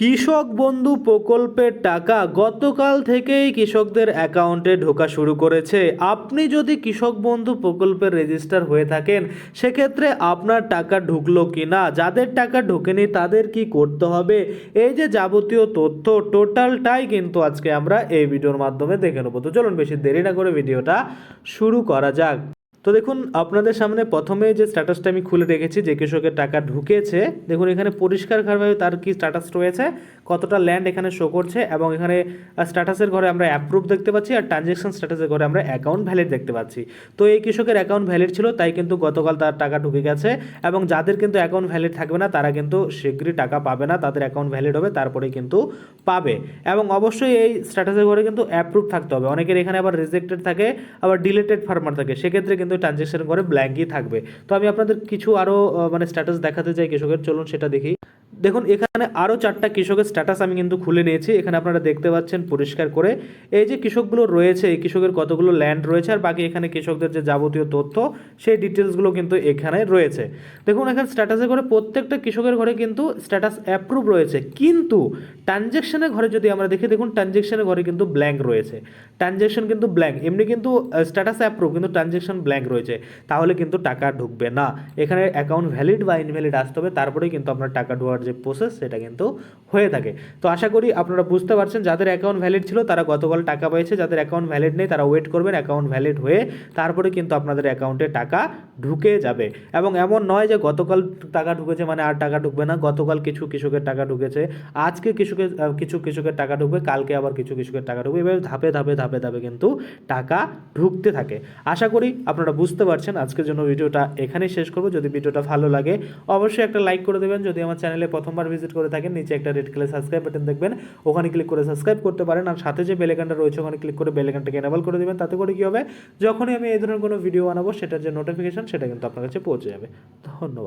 কৃষক বন্ধু প্রকল্পের টাকা গতকাল থেকেই কৃষকদের অ্যাকাউন্টে ঢোকা শুরু করেছে। আপনি যদি কৃষক বন্ধু প্রকল্পের রেজিস্টার হয়ে থাকেন, সেক্ষেত্রে আপনার টাকা ঢুকলো কি না যাদের টাকা ঢোকেনি তাদের কি করতে হবে? এই যে যাবতীয় তথ্য, টোটালটাই কিন্তু আজকে আমরা এই ভিডিওর মাধ্যমে দেখে নেব। তো চলুন বেশি দেরি না করে ভিডিওটা শুরু করা যাক। তো দেখুন, আপনাদের সামনে প্রথমে যে স্ট্যাটাসটা আমি খুলে রেখেছি যে কৃষকের টাকা ঢুকেছে, দেখুন এখানে পরিষ্কারভাবে তার কি স্ট্যাটাস রয়েছে, কতটা ল্যান্ড এখানে শো করছে এবং এখানে স্ট্যাটাসের ঘরে আমরা অ্যাপ্রুভ দেখতে পাচ্ছি আর ট্রানজ্যাকশন স্ট্যাটাসের ঘরে আমরা অ্যাকাউন্ট ভ্যালিড দেখতে পাচ্ছি। তো এই কৃষকের অ্যাকাউন্ট ভ্যালিড ছিল, তাই কিন্তু গতকাল তার টাকা ঢুকে গেছে এবং যাদের কিন্তু অ্যাকাউন্ট ভ্যালিড থাকবে না, তারা কিন্তু শীঘ্রই টাকা পাবে না, তাদের অ্যাকাউন্ট ভ্যালিড হবে, তারপরেই কিন্তু পাবে। এবং অবশ্যই এই স্ট্যাটাসের ঘরে কিন্তু অ্যাপ্রুভ থাকতে হবে। অনেকের এখানে আবার রিজেক্টেড থাকে, আবার ডিলেটেড ফার্মার থাকে। সেক্ষেত্রে কিন্তু ট্রানজ্যাকশন করে ব্ল্যাঙ্কই থাকবে। তো আমি আপনাদের কিছু আরও মানে স্ট্যাটাস দেখাতে চাই কৃষকের, চলুন সেটা দেখি। দেখুন, এখানে আরও চারটা কৃষকের স্ট্যাটাস আমি কিন্তু খুলে নিয়েছি। এখানে আপনারা দেখতে পাচ্ছেন পরিষ্কার করে। এই যে কৃষকগুলো রয়েছে, এই কৃষকের কতগুলো ল্যান্ড রয়েছে আর বাকি এখানে কৃষকদের যে যাবতীয় তথ্য, সেই ডিটেলসগুলো কিন্তু এখানে রয়েছে। দেখুন, এখানে স্ট্যাটাসে করে প্রত্যেকটা কৃষকের ঘরে কিন্তু স্ট্যাটাস অ্যাপ্রুভ রয়েছে। কিন্তু ট্রানজ্যাকশনের ঘরে যদি আমরা দেখি, দেখুন ট্রানজ্যাকশনের ঘরে কিন্তু ব্ল্যাঙ্ক রয়েছে। ট্রানজ্যাকশন কিন্তু ব্ল্যাঙ্ক এমনি কিন্তু স্ট্যাটাস অ্যাপ্রুভ কিন্তু ট্রানজ্যাকশন ব্ল্যাঙ্ক রয়েছে। তাহলে কিন্তু টাকা ঢুকবে না। এখানে অ্যাকাউন্ট ভ্যালিড বা ইনভ্যালিড আসতে হবে, তারপরেই কিন্তু আপনার টাকা ঢোয়ার যে প্রসেস সেটা কিন্তু হয়ে থাকে। তো আশা করি আপনারা বুঝতে পারছেন, যাদের অ্যাকাউন্ট ভ্যালিড ছিল তারা গতকাল টাকা পেয়েছে, যাদের অ্যাকাউন্ট ভ্যালিড নেই তারা ওয়েট করবেন অ্যাকাউন্ট ভ্যালিড হয়ে তারপরে কিন্তু আপনাদের অ্যাকাউন্টে টাকা ঢুকে যাবে। এবং এমন নয় যে গতকাল টাকা ঢুকেছে মানে আর টাকা ঢুকবে না, গতকাল কিছু কৃষকের টাকা ঢুকেছে, আজকে কৃষকের কিছু কৃষকের টাকা ঢুকবে, কালকে আবার কিছু কৃষকের টাকা ঢুকবে, এভাবে ধাপে ধাপে ধাপে ধাপে কিন্তু টাকা ঢুকতে থাকে। আশা করি আপনারা বুঝতে পারছেন, আজকের জন্য ভিডিওটা এখানেই শেষ করব। যদি ভিডিওটা ভালো লাগে, অবশ্যই একটা লাইক করে দেবেন। যদি আমার চ্যানেলে প্রথমবার ভিজিট করে থাকেন, নিচে একটা রেড কালার সাবস্ক্রাইব বাটন দেখবেন, ওখানে ক্লিক করে সাবস্ক্রাইব করতে পারেন আর সাথে যে বেলেকানটা রয়েছে, ওখানে ক্লিক করে বেলেকানটাকে এনেবল করে দেবেন, তাতে করে কী হবে? যখনই আমি এই ধরনের কোনো ভিডিও বানাবো, সেটার যে নোটিফিকেশন সেটা কিন্তু আপনার কাছে পৌঁছে যাবে। ধন্যবাদ।